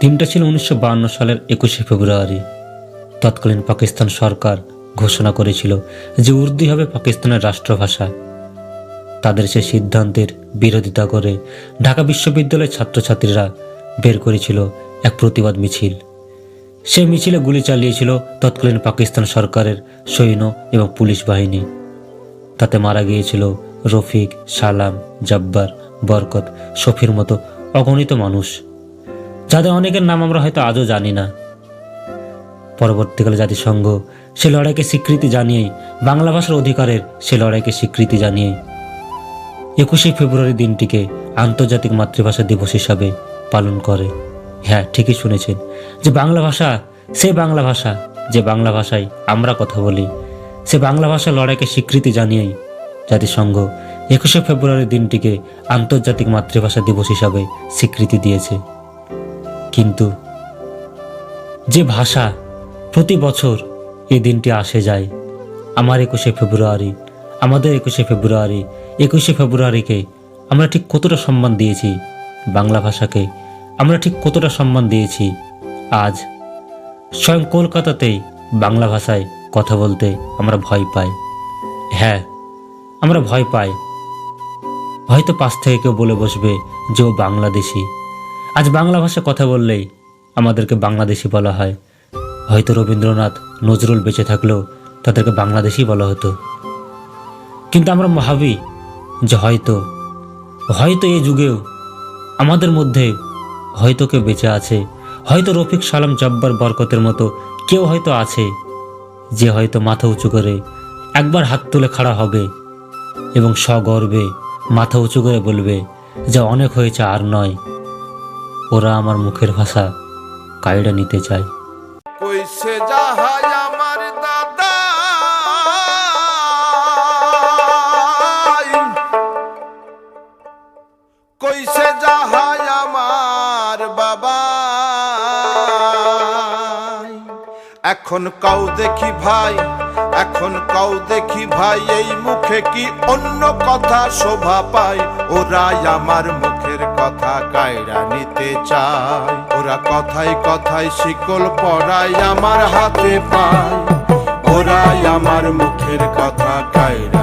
দিনটা ছিল উনিশশো সালের একুশে ফেব্রুয়ারি। তৎকালীন পাকিস্তান সরকার ঘোষণা করেছিল যে উর্দু হবে পাকিস্তানের রাষ্ট্রভাষা। তাদের সে সিদ্ধান্তের বিরোধিতা করে ঢাকা বিশ্ববিদ্যালয়ের ছাত্রছাত্রীরা বের করেছিল এক প্রতিবাদ মিছিল। সে মিছিলে গুলি চালিয়েছিল তৎকালীন পাকিস্তান সরকারের সৈন্য এবং পুলিশ বাহিনী। তাতে মারা গিয়েছিল রফিক, সালাম, জব্বার, বরকত, শফির মতো অগণিত মানুষ। যাদের অনেকের নাম আমরা হয়তো আজও জানি না। পরবর্তীকালে জাতিসংঘ সে লড়াইকে স্বীকৃতি জানিয়েই বাংলা ভাষার অধিকারের সে লড়াইকে স্বীকৃতি জানিয়েই একুশে ফেব্রুয়ারি দিনটিকে আন্তর্জাতিক মাতৃভাষা দিবস হিসাবে পালন করে। হ্যাঁ ঠিকই শুনেছেন যে বাংলা ভাষা, সে বাংলা ভাষা, যে বাংলা ভাষায় আমরা কথা বলি, সে বাংলা ভাষার লড়াইকে স্বীকৃতি জানিয়েই জাতিসংঘ একুশে ফেব্রুয়ারি দিনটিকে আন্তর্জাতিক মাতৃভাষা দিবস হিসাবে স্বীকৃতি দিয়েছে। কিন্তু যে ভাষা প্রতি বছর এই দিনটি আসে যায়, আমার একুশে ফেব্রুয়ারি, আমাদের একুশে ফেব্রুয়ারি, একুশে ফেব্রুয়ারিকে আমরা ঠিক কতটা সম্মান দিয়েছি বাংলা ভাষাকে, আমরা ঠিক কতটা সম্মান দিয়েছি আজ স্বয়ং কলকাতাতেই বাংলা ভাষায় কথা বলতে আমরা ভয় পাই। হ্যাঁ আমরা ভয় পাই। হয়তো পাশ থেকে কেউ বলে বসবে যে ও বাংলাদেশি। আজ বাংলা ভাষায় কথা বললেই আমাদেরকে বাংলাদেশি বলা হয়। হয়তো রবীন্দ্রনাথ নজরুল বেঁচে থাকলেও তাদেরকে বাংলাদেশি বলা হতো। কিন্তু আমরা ভাবি যে হয়তো হয়তো এই যুগেও আমাদের মধ্যে হয়তো কেউ বেঁচে আছে, হয়তো রফিক সালাম জব্বার বরকতের মতো কেউ হয়তো আছে যে হয়তো মাথা উঁচু করে একবার হাত তুলে খাড়া হবে এবং সগর্বে মাথা উঁচু করে বলবে, যা অনেক হয়েছে আর নয়। ওরা আমার মুখের ভাষা কায়ডা নিতে চায়। আমার আমার বাবা। এখন কাউ দেখি ভাই, এখন কাউ দেখি ভাই, এই মুখে কি অন্য কথা শোভা পায়? ওরাই আমার মুখের কথা কায়রা নিতে চায়। ওরা কথায় কথায় শিকল পড়ায় আমার হাতে পায়। চায় আমার মুখের কথা কায়রা